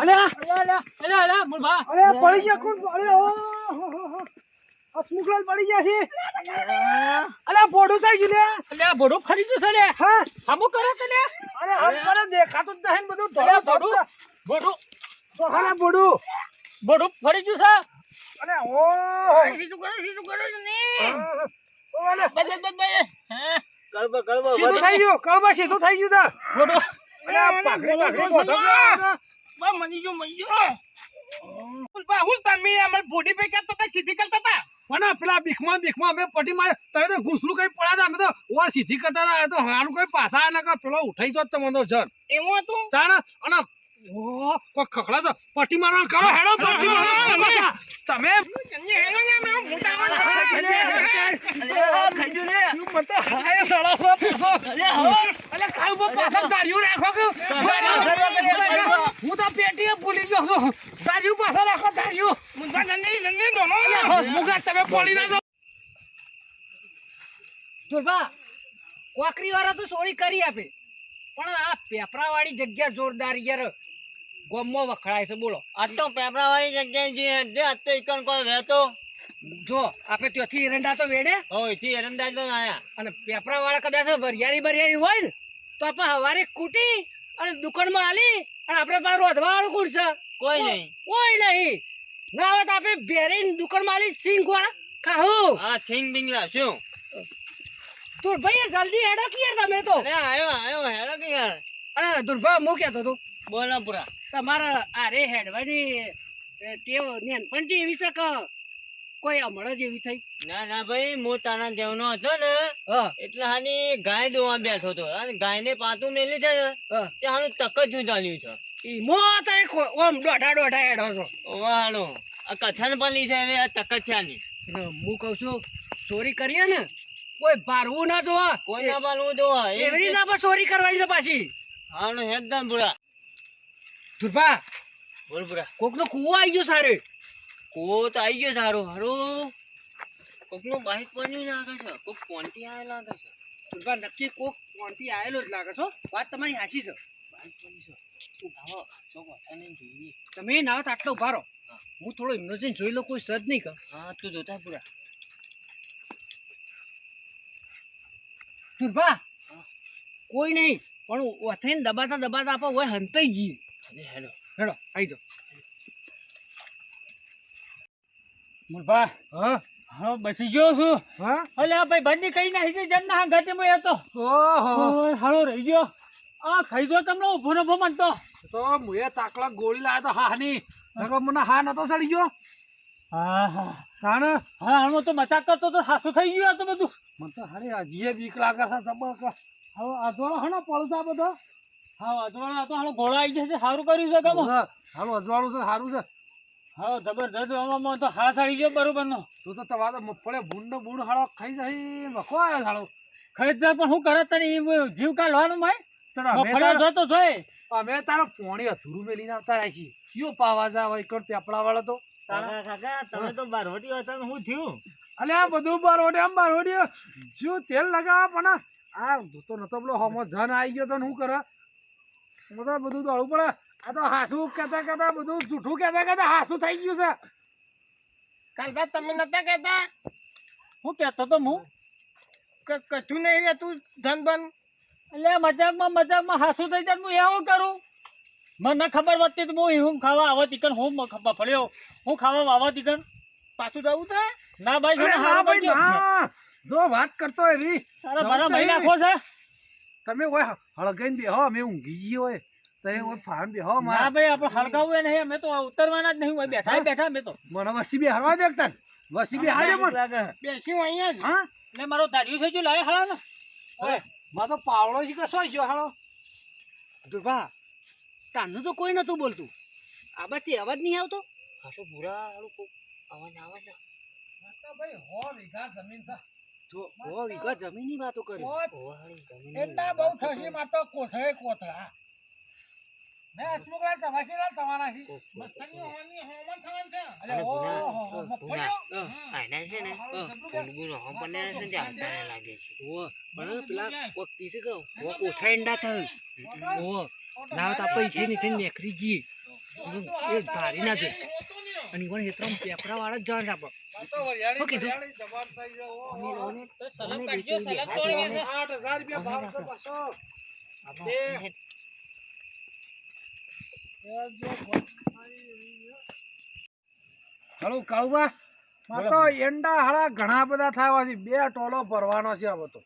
અલ્યા, અલ્યા, મૂળભા. અરે પડી ગયા કોણ અરે ઓ હો, હો, હો. પડી ગયા છે અલ્યા બોડું થઈ ગયું લે અલ્યા, ભોળું ફરી ગયું છે લે. હા હામું કરે કે લે? અરે હમ કરે દેખાતું જ નહીં બધું અલ્યા, ધોળું ભોળું, તો સોહાના બોડું ભોળું ફરી ગયું છે. અરે ઓ હો. સીધું કરો, સીધું કરો ને. ઓ, અલે, બસ, બસ, બસ. હા, સીધું થઈ ગયું કળબા સીધું થઈ ગયું છે ભોળું. અલ્યા પાઘડી પાઘડી બોધો થઈ ગયું. ગયો. બસ, મરી ગયું, મરી ગયું. હુલપા, હુલપા, મેં અમારી બોડી પે કરતા સીધી કરતા તા પણ પેલા બીખમાં બીખમાં અમે પટી માં તમે તો ઘૂસલું કઈ પડ્યા હતા અમે તો ઓર સીધી કરતા હતા તો હારું કોઈ પાસા નકર પેલો ઉઠાઈ જોત તમે તો જન એવું હતું? તાણ અને ઓ કોઈ ખખડા તો પટી મારવા કરો હેડો પટી મારવા તમે ને, મોટા તું તો હાય સળો છો અલે કાલ ઉપર પાછળ દાઢીઓ રાખો કે હું તો પેટીએ ભૂલી ગયો છું. દાઢીઓ પાછળ રાખો દાઢીઓ. મુંજા જલ્દી, જલ્દી દોનો. અલે તમે પડી ના જાઓ. દુર્ભા, કોકરી વાળા તો સોરી કરી આપે. પણ આ પેપરા વાળી જગ્યા જોરદાર યાર. ગોમમાં વખણાય છે બોલો. આ તો પેપરાવાળી જગ્યાએ જે જે ઇકન કોઈ વહેતો. જો આપણે ત્યાંથી એરંડા તો વેડે. હોયથી તો આયા. અને પેપરા વાળા કદાચ વરિયાળી બરિયારી હોય ને તો આપણે હવારે કૂટી અને દુકાનમાં આલી અને આપણે પાસે રોધવા વાળું કૂટશે કોઈ નહીં. કોઈ નહીં. ના આવે તો આપણે બેરીને દુકાનમાં આલી સિંગ વાળા ખાવું હા છીંગ બિંગ લાવશું તું ભાઈ જલ્દી હેડો કે યાર તમે તો. અરે આયો આયો હેડો કે યાર. અરે દુર્ભા હું કહેતો તું બોલો પૂરા તમારા આરે હેડવાની તેઓ ટેવ નેનપણથી એવી છે કે કોઈ હમણાં જેવી થઈ? ના ના ભાઈ હું તાના જેવનો હતો ને હા. એટલે હાની ગાય દોવા બેઠો હતો. અને ગાયને પાતું મેલ્યું છે ને હા. તે હાનું તક જ ઉજાલ્યું છે. ઈ તો એક ઓમ દોઢા દોઢા હેડો છો. વાળો આ કથન પણ લીધે હવે આ તક જ છે હું કહું છું ચોરી કરીએ ને કોઈ ભારવું ના જોવા. કોઈ ના પાલવું જોવા એવી રીતના ચોરી કરવાની છે પાછી. હાનું એકદમ પૂરા દુર્ભા બોલ પૂરા કોક નો કુવો આવી ગયો સારે. કૂવો તો આવી ગયો સારું. હારું. કોકનું બાઈક બન્યું લાગે છે. કોક પોન્ટી આવે લાગે છે. દુર્ભા નક્કી કોક કોણથી આવેલો જ લાગે છો વાત તમારી હાસી છે. બાઈક બની છે. ચોક જોઈએ. તમે આટલો ઊભા રહો હું થોડો એમનો જઈને જોઈ લો કોઈ સદ નહીં કર. હા તું જોતા પૂરા. દુર્ભા કોઈ નહીં. પણ વથઈને દબાતા દબાતા આપો હોય હંતાઈ જઈએ હેલો હેલો હેડો આવી જાઓ. મુરભા હા? હા બસી ગયો છું. હા? અલ્યા ભાઈ બંદી કઈ નાખી છે જન ના ગતિ માં હતો ઓહો. હાલો રહી ગયો. આ ખાઈ દો તમને ઊભો ને ભમન તો. તો મુએ તાકલા ગોળી લાયા તો હાની નકર મને હા નતો સડી ગયો. હા હા. તાણ? હા હું તો મજાક કરતો તો હાસુ થઈ ગયું આ તો બધું. મને તો હારે હજીએ બીક લાગે છે જબર હવે અજવાળો હણો પડતા બધો. હા અજવાળો તો હાલો ઘોડો આવી જશે સારું કર્યું છે કમો હાલો અજવાળું છે સારું છે. હા જબરદસ્ત આમાં તો હા સાડી ગયો બરોબર નો તું તો તમારે તો મગફળે ભૂંડ બૂંડ હાળો ખાઈ જાય મખો આવ્યો હાળો. ખાઈ જાય પણ શું કરે તને? જીવ કાઢવાનું માય? ભાઈ તારો જોતો જોઈ અમે તારો પોણી અધૂરું મેલીને આવતા છીએ. કયો પાવા જા હોય કોણ પેપડા વાળો તો તમે તો બારવટી હતા ને હું થયું? અલે આ બધું બારવટી આમ બારવટી શું તેલ લગાવવા પણ આ તો નતો પેલો હમો જન આવી ગયો તો હું શું કરે બધા બધું દોડવું પડે. આ તો હાસું કહેતા કહેતા બધું જૂઠું કહેતા કહેતા હાસું થઈ ગયું છે. કાલ બાદ તમે નતા કહેતા? હું કહેતો તો હું. કચું કશું નહીં રહેતું ધન બન એટલે મજાકમાં મજાકમાં હાસુ થઈ જાય હું એવું કરું? મને ખબર વધતી તો હું હું ખાવા આવો તીકન હું ફળ્યો પડ્યો. હું ખાવા આવો તીકન પાછું જવું તો ના ભાઈ ના ભાઈ. ના. જો વાત કરતો એવી. તારા મારા ભાઈ નાખો છે. તમે ઓય હળગાઈને બેહો અમે ઊંઘી જઈએ હોય તો એ ઓય ફાન બેહો ના મારા ભાઈ આપણે હલકાવું નહીં. અમે તો ઉતરવાના જ નહીં. હોય બેઠા બેઠા અમે તો. મને વસી બેહારવા દે એકતા વસી બેહાડે પણ. બેસ્યું અહીંયા જ. હા? એટલે મારો ધાર્યું છે જો લાય હળા ઓય. મા તો પાવડો છે કે શું ગયો હાલો. દુર્ભા તાનું તો કોઈ નતું બોલતું. આ બાજથી અવાજ નહીં આવતો? હાસો પૂરા અવાજ આવે છે. ભાઈ હો વીઘા જમીન છે. જો ઓ વીઘા જમીનની વાતો કરી. ઓવાળી જમીન એટલા બહુ થશે માં તો કોથળે કોથળા. મેં હસમુખલાલ તમાશીલાલ તમારા છે મસ્તની હોવાની હોમન થવાનું છે. અરે અને ઓહો ગુના- મફળિયો હા. આના છે ને ગુનગુનો હો બને છે ને આવતાને લાગે છે. ઓ પણ પેલા કોક તીસે કહો ઓ કોઠા એંડા થાય. ઓ ના તો આપણે છે ને તે નેકરી જઈએ એ ધારી ના જોઈ અને ઈવન હેતરામ પેપરા વાળા જ જવાનું આપો કીધું? સલમ કાઢજો સલમ રૂપિયા ભાવ છે બસો હલો કાળુબા. માં તો એંડા હાડા ઘણા બધા થયા છે. બે ટોલો ભરવાનો છે હવે તો.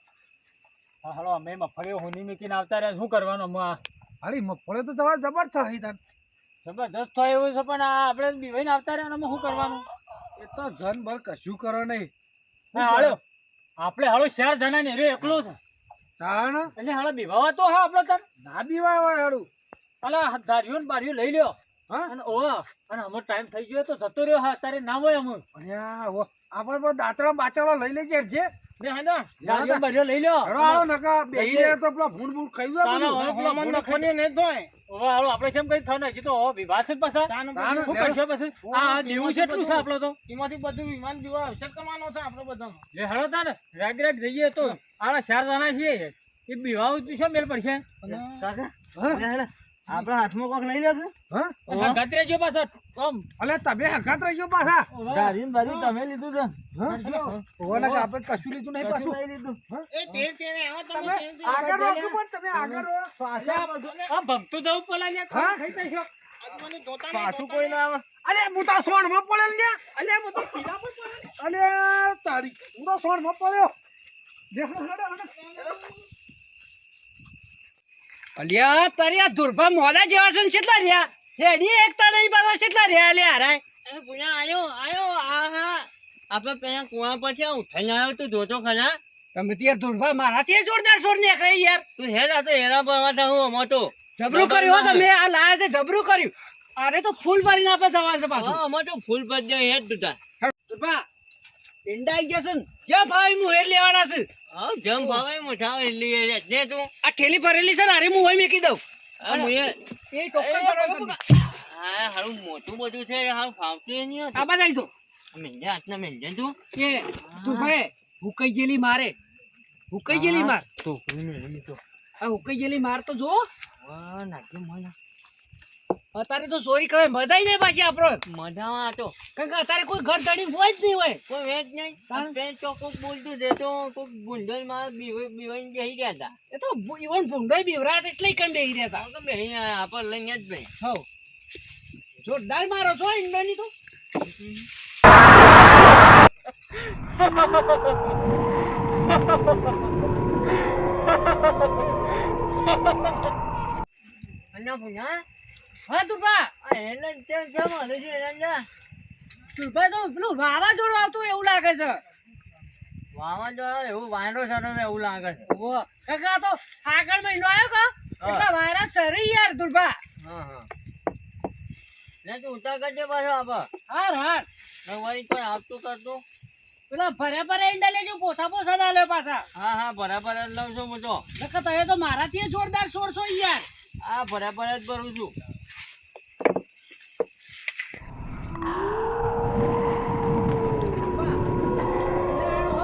હા હાલો અમે મફળીઓ હુની મીકીને આવતા રહ્યા. શું કરવાનું હાલી મગફળી તો તમારે જબરજસ્ત થઈ તાન જબરદસ્ત થાય એવું છે પણ આ આપણે બીવાઈને આવતા રહ્યા એમાં શું કરવાનું? એ તો જન ભર કશું કરો નહીં. હાલો. આપણે હાલો ચાર જણા ને એકલો છે તાણ? એટલે હાલો બીવાવા તો હા આપણે તન ના હોય હાડું. હાલા ધાર્યું ને બાર્યું લઈ લ્યો. અને ઓ અને અમો ટાઈમ થઈ ગયો તો જતો રહ્યો હા તારે ના હોય અમો આપણે પણ દાંતડા બાચડા લઈ લેજે જે. લે હેડો. ધાર્યું બાર્યું લઈ લ્યો. હાલો નકા બેહી રહે તો પેલા ખાઈ બધું. હમણાં નખોની ધોય. હવે હાલો આપણે કેમ કરી થવાનું હજી તો વિવાહ છે પાછા. તાનું તાનું બધું- શું કરશો પછી આ આ દેવું છે એટલું છે આપણો તો. એમાંથી બધું વિમાન જેવો અવસર કરવાનો છે આપણો બધાનો. લે હળો તાને રાગ રાગ જઈએ તો. આડા ચાર જણા છીએ. એ વિવાહ શું મેલ પડશે? આપણા હાથમાં કોક લઈ લેશે હા? ગતરે જો પાછા. આમ અલે તમે હકાત રહી ગયો પાછા. દારીન બારી તમે લીધું છે. ઓલા કે આપણે કશું લીધું નહીં પાછું. લઈ લીધું. એ તેલ તેલ આવો તમે. આગળ રોકો પણ તમે આગળ રહો. આ ભક્તો જવું પોલા લે હા? ખાઈ નહીં, પાછું કોઈ ના આવે. અલે હું તો સોણમાં પડેલ ને અલે હું તો સીધા પર પડ્યો. અલે તારી હું તો સોણમાં પડ્યો. દેખો હેડો, હેડો. અલ્યા તારી આ ધુરભા મોડા જેવા છે ને કેટલા રહ્યા? હેડી એકતા નહીં પાછા કેટલા રહ્યા લે હારાય? એ પુના આયો આયો આ હા. આપણે પેલા કુવા પછી ઉઠાઈને આવ્યો તું જોતો ખરા તમે ત્યાં દુર્ભા મારાથી જોરદાર સોર નીકળે યાર. તું હેરા તો હેરા ભરવા હું અમો તો. જબરું કર્યું હો તમે આ લાયા છે જબરું કર્યું. અરે તો ફૂલ ભરીને આપણે જવાનું છે પાછું. અમાર તો ફૂલ પદ દે હેર તુતા દુર્ભા ઈંડા આઈ ગયા છે ને. ક્યાં ભાઈ હું હેડ લેવાના છે? જમ ભાવે મોટા એટલી જે તું આ ઠેલી ભરેલી છે ને અરે હું હોય મેકી દઉં એ ટોકન હા હારું મોટું બધું છે હારું ફાવતું નહીં આ. બાજુ આવી જાઓ. મેંજે હાથના કે તું. એ ધુરભાઈ હુકાઈ ગયેલી મારે. હુકાઈ ગયેલી માર. તો તો આ હુકાઈ ગયેલી માર તો જો. નાખ્યો મને. અત્યારે તો ચોરી કહે મજાઈ જાય પાછી આપણો. મજામાં હતો કારણ કે અત્યારે કોઈ ઘર ધણી હોય જ નહીં હોય. કોઈ વેચ નહીં. કારણ તે કોક બોલતું દે તો કોક ગુંડલમાં બીવાઈ બેહી ગયા હતા. એ તો ઇવન ભૂંડોય બીવરાત એટલે કઈ બેહી હતા તમે અહીંયા આપણે લઈને જ ભાઈ હવ. જોરદાર મારો છો ઈંડાની તો? અન્ના ભુના હા તુરપા એને ત્યાં કેમ હાલે છે એના તુરપા તો પેલું વાવાઝોડું આવતું એવું લાગે છે. વાવાઝોડા એવું વાયરો સારો એવું લાગે છે. ઓહો કાકા તો આગળ મહિનો આવ્યો કા? એટલા વાયરા ચરી યાર તુરપા હા હા. ને તું કરજે પાછો આપ. હાર હાર. વળી કોઈ આવતું કરતું? પેલા ભર્યા ભર્યા ઈંડા લેજો પોસા પોસા ના લે પાછા. હા હા બરાબર જ લઉં છું હું તો. નકર તમે તો મારાથી જોરદાર છોડશો યાર. આ બરાબર જ ભરું છું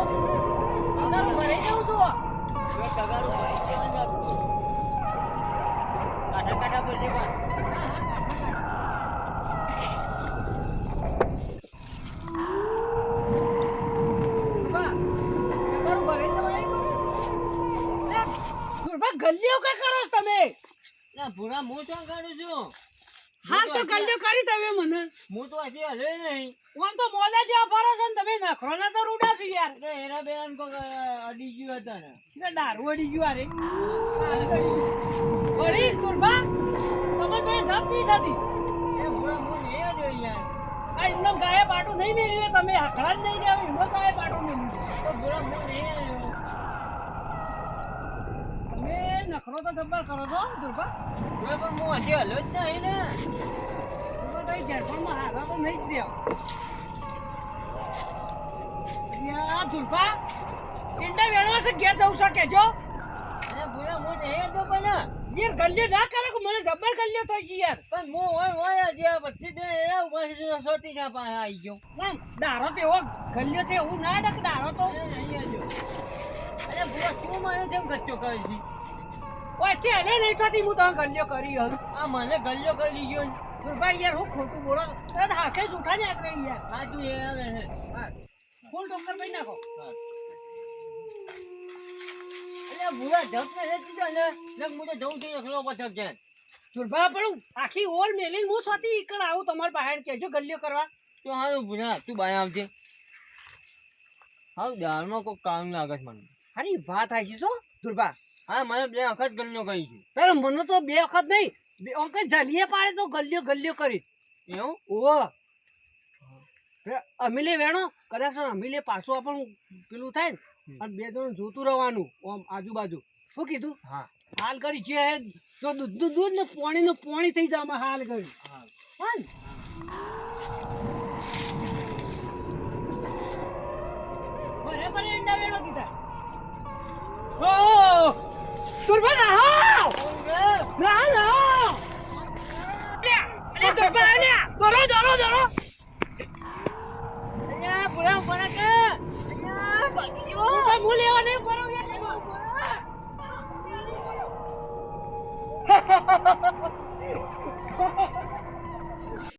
તગારું ભરાઈ જવું તું જો તગારું ભરી દેવાનું જ હતું. કાઢા કાઢા બોલજે પણ બા, તગારું ભરાઈ જવાય તો. લે, દુર્ભા ગલ્લીઓ કા કરો છો તમે ના ભૂરા હું શું કરું છું? હા તો ગલ્લીઓ કરી તમે મને. હું તો હજી હલે નહીં. આમ તો મોલા જેવા ફરો છો ને તમે નખરોના તો રૂડા છો યાર. એટલે એના બેન કો અડી ગયું હતા ને. એટલે દારૂ અડી ગયું અરે વળી કુરબા તમે તો એ ધપ નહીં થતી એ ભૂરા હું નહીં આવ્યો યાર. આ એમને ગાય પાટું નહીં મેળવ્યું તમે હકડા જ નહીં જાવ તો ગાય પાટું મેળવ્યું. તો ભૂરા હું નહીં આવ્યો તમે નખરો તો જબ્બર કરો છો દુર્ભા હવે પણ હું હજી હલો જ નહીં ને. કઈ ઘેરપણમાં હારા તો નહીં જ રહ્યો. યાર દુર્ભા જવું શકે જો અને ભૂરા હું નહીં આવ્યો પણ ના કરે કે મને જબ્બર ગલ્યો તો યાર. પણ હું હોય હોય આ પછી જા પાસે આવી ગયો. પણ દારો તો એવો ગલ્યો છે, એવું ના ડક દારો તો અરે ભૂલો શું મને જેમ ગચ્ચો કરે છે? ઓય તે હલે નહીં થતી હું તમે ગલ્યો કરી હરું આ મને ગલ્યો કરી ગયો દુર્ભાઈ યાર હું ખોટું બોલો તારા હાકે જૂઠા ને આપણે યાર. સાચું એ હવે ફૂલ ડોક્ટર ભાઈ નાખો. ને લગ હું તો જઉં છું એકલો પછી દુર્ભા પણ આખી ઓલ મેલી હું સ્વાતી ઈકણ આવું તમારે બહાર કેજો ગલ્લીઓ કરવા. તો હા ભૂલા તું બાય આવજે. હા દાળમાં કોઈ કામ લાગે મને. અરે વાત આવી છો દુર્ભા હા મને બે વખત ગલ્યો કહી છું. તારે મને તો બે વખત નહીં. બે વખત જલીએ પાડે તો ગલ્લીઓ ગલ્લીઓ કરી. એવું? ઓવો અમીલે વેણો. કદાચ અમીલે પાછું આપણ પેલું થાય ને. અને બે ત્રણ જોતું રહેવાનું આમ આજુબાજુ. શું કીધું? હા. હાલ કરી છે. જો દૂધ દૂધ દૂધ ને પોણીનું પાણી થઈ જાય આમાં હાલ કરી. હા? બરાબર એંડા વેણો કીધા. ઓ દુર્બા ના ના ના અરે દુર્બા અલ્યા દોરો દોરો દોરો. અલ્યા બોલા બોલા કે. અલ્યા બાકી જો હું લેવા નહીં બરો યાર